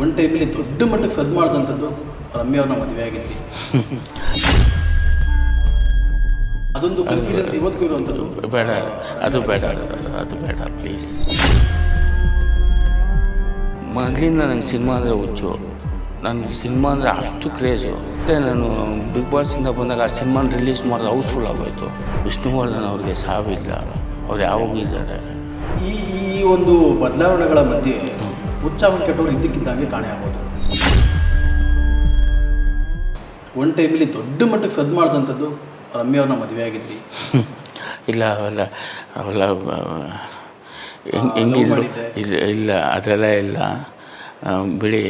ಒಂದು ಟೈಮಲ್ಲಿ ದೊಡ್ಡ ಮಟ್ಟಕ್ಕೆ ಸದ್ದು ಮಾಡಿದಂಥದ್ದು ರಮ್ಯ ಅವ್ರನ್ನ ಮದುವೆ ಆಗಿದ್ವಿ. ಅದೊಂದು ಕನ್ಫ್ಯೂಷನ್ಸ್ ಇವತ್ತಿಗೂ ಇರುವಂಥದ್ದು. ಬೇಡ ಅದು ಬೇಡ ಅದು ಬೇಡ ಪ್ಲೀಸ್ ಮೊದಲಿಂದ ನನಗೆ ಸಿನಿಮಾ ಅಂದರೆ ಹುಚ್ಚು. ನನಗೆ ಸಿನಿಮಾ ಅಂದರೆ ಅಷ್ಟು ಕ್ರೇಜು ಮತ್ತು ನಾನು ಬಿಗ್ ಬಾಸಿಂದ ಬಂದಾಗ ಆ ಸಿನಿಮಾನ ರಿಲೀಸ್ ಮಾಡಿದ್ರೆ ಹೌಸ್ಫುಲ್ ಆಗೋಯ್ತು. ವಿಷ್ಣುವರ್ಧನ್ ಅವ್ರಿಗೆ ಸಾವಿಲ್ಲ. ಅವ್ರು ಯಾವಾಗೂ ಇದ್ದಾರೆ. ಈ ಈ ಒಂದು ಬದಲಾವಣೆಗಳ ಮಧ್ಯೆ ಹುಚ್ಚಾವನ್ ಕೆಟ್ಟವ್ರು ಇದ್ದಕ್ಕಿದ್ದಾಗೆ ಕಾಣೆ ಆಗೋದು. ಒನ್ ಟೈಮಲ್ಲಿ ದೊಡ್ಡ ಮಟ್ಟಕ್ಕೆ ಸದ್ದು ಮಾಡಿದಂಥದ್ದು ರಮ್ಯ ಅವ್ರನ್ನ ಮದುವೆ ಆಗಿದ್ವಿ ಇಲ್ಲ ಅವೆಲ್ಲ ಅವೆಲ್ಲ ಹೆಂಗಿದ್ರು. ಇಲ್ಲ ಇಲ್ಲ ಅದೆಲ್ಲ ಇಲ್ಲ. ಬಿಡಿ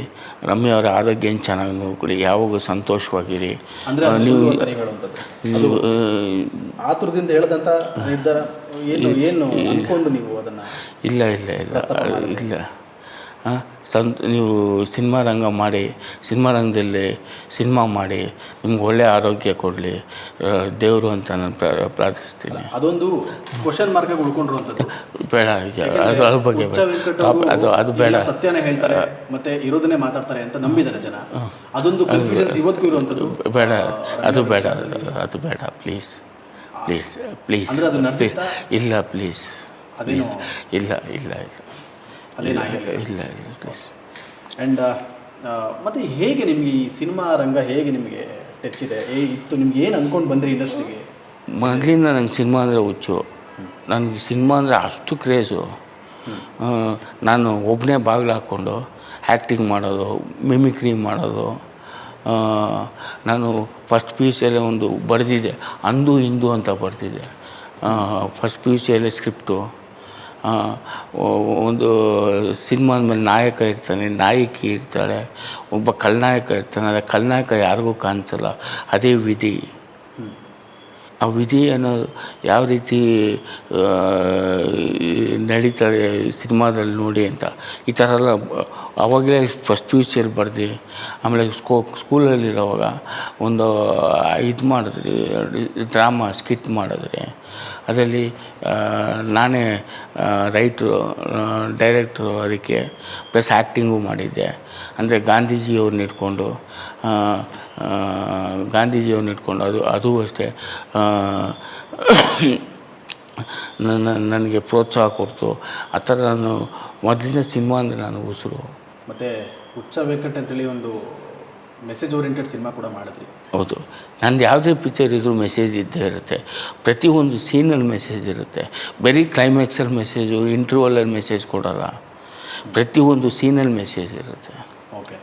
ರಮ್ಯ ಅವರ ಆರೋಗ್ಯ ಏನು ಚೆನ್ನಾಗಿ ನೋಡ್ಕೊಳ್ಳಿ ಯಾವಾಗ ಸಂತೋಷವಾಗಿರಿ. ನೀವು ನೀವು ಆತುರದಿಂದ ಹೇಳಿದಂಥ ನಿರ್ಧಾರ ಏನು ಏನು ಅನ್ಕೊಂಡು ನೀವು ಅದನ್ನು ಇಲ್ಲ ಇಲ್ಲ ಇಲ್ಲ ಇಲ್ಲ. ಹಾಂ ಸಂತ ನೀವು ಸಿನಿಮಾ ರಂಗ ಮಾಡಿ ಸಿನಿಮಾ ರಂಗದಲ್ಲಿ ಸಿನಿಮಾ ಮಾಡಿ ನಿಮ್ಗೆ ಒಳ್ಳೆ ಆರೋಗ್ಯ ಕೊಡಲಿ ದೇವರು ಅಂತ ನಾನು ಪ್ರಾ- ಪ್ರಾರ್ಥಿಸ್ತೀನಿ. ಅದೊಂದು ಕ್ವಶನ್ ಮಾರ್ಕ್ ಆಗಿ ಉಳ್ಕೊಂಡಿರುವಂಥದ್ದು. ಬೇಡ ಅದು ಅದ್ರ ಬಗ್ಗೆ ಅದು ಅದು ಬೇಡ. ಸತ್ಯನೇ ಹೇಳ್ತಾರೆ ಮತ್ತೆ ಇರೋದನ್ನೇ ಮಾತಾಡ್ತಾರೆ ಅಂತ ನಂಬಿದ್ದಾರೆ ಜನ. ಅದೊಂದು ಇವತ್ತಿಗೂ ಇರುವಂಥದ್ದು. ಬೇಡ ಅದು ಬೇಡ ಅದು ಬೇಡ ಪ್ಲೀಸ್ ಪ್ಲೀಸ್ ಪ್ಲೀಸ್ ಇಲ್ಲ ಪ್ಲೀಸ್ ಇಲ್ಲ ಇಲ್ಲ ಇಲ್ಲ. ಅದೇನಾಗಿಲ್ಲ ಇಲ್ಲ ಇಲ್ಲ ಆ್ಯಂಡ್ ಮತ್ತೆ ಹೇಗೆ ನಿಮಗೆ ಈ ಸಿನಿಮಾ ರಂಗ ಹೇಗೆ ನಿಮಗೆ ತೆಚ್ಚಿದೆ? ಏ ಇತ್ತು ನಿಮ್ಗೆ ಏನು ಅನ್ಕೊಂಡು ಬಂದ್ರಿ ಇಂಡಸ್ಟ್ರಿಗೆ ಮೊದಲಿಂದ ನಂಗೆ ಸಿನಿಮಾ ಅಂದರೆ ಹುಚ್ಚು. ನನಗೆ ಸಿನಿಮಾ ಅಂದರೆ ಅಷ್ಟು ಕ್ರೇಜು ನಾನು ಒಬ್ಬನೇ ಬಾಗಿಲು ಹಾಕ್ಕೊಂಡು ಆ್ಯಕ್ಟಿಂಗ್ ಮಾಡೋದು ಮಿಮಿಕ್ರಿ ಮಾಡೋದು ನಾನು ಫಸ್ಟ್ ಪಿ ಯು ಸಿಯಲ್ಲೇ ಒಂದು ಬರೆದಿದ್ದೆ ಅಂದು ಇಂದು ಅಂತ ಬರೆದಿದ್ದೆ. ಫಸ್ಟ್ ಪಿ ಯು ಸಿಯಲ್ಲೇ ಸ್ಕ್ರಿಪ್ಟು ಒಂದು ಸಿನಿಮಾದ ಮೇಲೆ ನಾಯಕ ಇರ್ತಾನೆ, ನಾಯಕಿ ಇರ್ತಾಳೆ, ಒಬ್ಬ ಖಳನಾಯಕ ಇರ್ತಾನೆ ಅದೇ ಖಳನಾಯಕ ಯಾರಿಗೂ ಕಾಣಿಸಲ್ಲ. ಅದೇ ವಿಧಿ. ಆ ವಿಧಿ ಅನ್ನೋದು ಯಾವ ರೀತಿ ನಡೀತದೆ ಸಿನಿಮಾದಲ್ಲಿ ನೋಡಿ ಅಂತ. ಈ ಥರ ಎಲ್ಲ, ಆವಾಗಲೇ ಫಸ್ಟ್ ಪಿ ಯು ಸಿಯಲ್ಲಿ ಬರ್ದು, ಆಮೇಲೆ ಸ್ಕೋ ಸ್ಕೂಲಲ್ಲಿರುವಾಗ ಒಂದು ಇದು ಮಾಡಿದ್ರಿ ಡ್ರಾಮಾ ಸ್ಕಿಟ್ ಮಾಡಿದ್ರೆ. ಅದರಲ್ಲಿ ನಾನೇ ರೈಟ್ರು ಡೈರೆಕ್ಟ್ರು ಅದಕ್ಕೆ ಪ್ಲಸ್ ಆ್ಯಕ್ಟಿಂಗು ಮಾಡಿದ್ದೆ. ಅಂದರೆ ಗಾಂಧೀಜಿಯವ್ರನ್ನ ಇಟ್ಕೊಂಡು ಗಾಂಧೀಜಿಯವ್ರನ್ನ ಇಟ್ಕೊಂಡು ಅದು, ಅದೂ ಅಷ್ಟೇ. ನನ್ನ ನನಗೆ ಪ್ರೋತ್ಸಾಹ ಕೊಡ್ತು. ಆ ಥರ ನಾನು ಮೊದಲಿನ ಸಿನಿಮಾ ಅಂದರೆ ನಾನು ಉಸಿರು. ಮತ್ತು ಹುಚ್ಚ ವೆಂಕಟ್ ಅಂತೇಳಿ ಒಂದು ಮೆಸೇಜ್ ಓರಿಯೆಂಟೆಡ್ ಸಿನಿಮಾ ಕೂಡ ಮಾಡಿದ್ರಿ. ಹೌದು. ನಂದು ಯಾವುದೇ ಪಿಕ್ಚರ್ ಇದ್ರೂ ಮೆಸೇಜ್ ಇದ್ದೇ ಇರುತ್ತೆ. ಪ್ರತಿಯೊಂದು ಸೀನಲ್ಲಿ ಮೆಸೇಜ್ ಇರುತ್ತೆ. ಬರೀ ಕ್ಲೈಮ್ಯಾಕ್ಸಲ್ಲಿ ಮೆಸೇಜು ಇಂಟರ್ವಲಲ್ಲಿ ಮೆಸೇಜ್ ಕೊಡೋಲ್ಲ. ಪ್ರತಿಯೊಂದು ಸೀನಲ್ಲಿ ಮೆಸೇಜ್ ಇರುತ್ತೆ. ಓಕೆ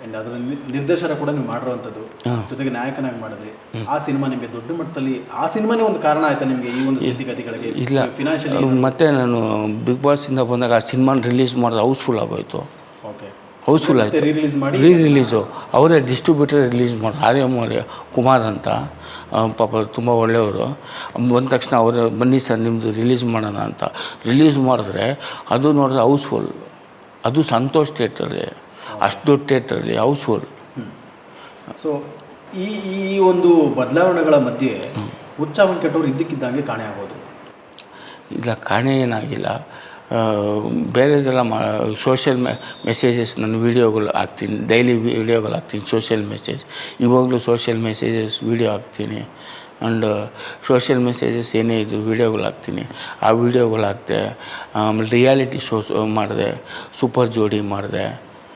ಆ್ಯಂಡ್ ಅದರ ನಿರ್ದೇಶನ ಕೂಡ ನೀವು ಮಾಡಿರುವಂಥದ್ದು. ಜೊತೆಗೆ ನಾಯಕನಾಗಿ ಮಾಡಿದ್ರಿ. ಆ ಸಿನಿಮಾ ನಿಮಗೆ ದೊಡ್ಡ ಮಟ್ಟದಲ್ಲಿ ಆ ಸಿನಿಮಾನೇ ಒಂದು ಕಾರಣ ಆಯ್ತಾ ನಿಮಗೆ ಈ ಒಂದು ಸ್ಥಿತಿಗತಿಗಳಿಗೆ ಇಲ್ಲ. ಫಿನಾನ್ಷಿಯಲಿ ಮತ್ತು ನಾನು ಬಿಗ್ ಬಾಸಿಂದ ಬಂದಾಗ ಆ ಸಿನಿಮಾನ ರಿಲೀಸ್ ಮಾಡಿದ್ರೆ ಹೌಸ್ಫುಲ್ ಆಗೋಯ್ತು. ಓಕೆ ಹೌಸ್ಫುಲ್ ಆಯ್ತು. ರಿಲೀಸ್ ಮಾಡಿ? ರೀ ರಿಲೀಸು ಅವರೇ ಡಿಸ್ಟ್ರಿಬ್ಯೂಟರ್ ರಿಲೀಸ್ ಮಾಡಿ ಆರ್ಯಮ್ ಕುಮಾರ್ ಅಂತ. ಪಾಪ ತುಂಬ ಒಳ್ಳೆಯವರು. ಬಂದ ತಕ್ಷಣ ಅವರೇ ಬನ್ನಿ ಸರ್ ನಿಮ್ಮದು ರಿಲೀಸ್ ಮಾಡೋಣ ಅಂತ. ರಿಲೀಸ್ ಮಾಡಿದ್ರೆ ಅದು ನೋಡಿದ್ರೆ ಹೌಸ್ಫುಲ್ ಅದು ಸಂತೋಷ್ ಥಿಯೇಟ್ರಲ್ಲಿ ಅಷ್ಟು ದೊಡ್ಡ ಥಿಯೇಟ್ರಲ್ಲಿ ಹೌಸ್ಫುಲ್ ಸೊ ಈ ಈ ಒಂದು ಬದಲಾವಣೆಗಳ ಮಧ್ಯೆ ಹುಚ್ಚಾವನ್ ಕೆಟ್ಟವ್ರು ಇದ್ದಕ್ಕಿದ್ದಂಗೆ ಕಾಣೆ ಆಗೋದು ಇಲ್ಲ ಕಾಣೆ ಏನಾಗಿಲ್ಲ. ಬೇರೆದೆಲ್ಲ ಮಾ ಸೋಷಿಯಲ್ ಮೆ ಮೆಸೇಜಸ್ ನಾನು ವೀಡಿಯೋಗಳು ಹಾಕ್ತೀನಿ ಡೈಲಿ ವೀಡಿಯೋಗಳು ಹಾಕ್ತೀನಿ ಸೋಷಿಯಲ್ ಮೆಸೇಜ್ ಇವಾಗಲೂ ಸೋಷಿಯಲ್ ಮೆಸೇಜಸ್ ವೀಡಿಯೋ ಹಾಕ್ತೀನಿ. ಆ್ಯಂಡ್ ಸೋಷಿಯಲ್ ಮೆಸೇಜಸ್ ಏನೇ ಇದ್ರು ವೀಡಿಯೋಗಳು ಹಾಕ್ತೀನಿ. ಆ ವೀಡಿಯೋಗಳು ಹಾಕ್ತೆ ಆಮೇಲೆ ರಿಯಾಲಿಟಿ ಶೋಸ್ ಮಾಡಿದೆ ಸೂಪರ್ ಜೋಡಿ ಮಾಡಿದೆ.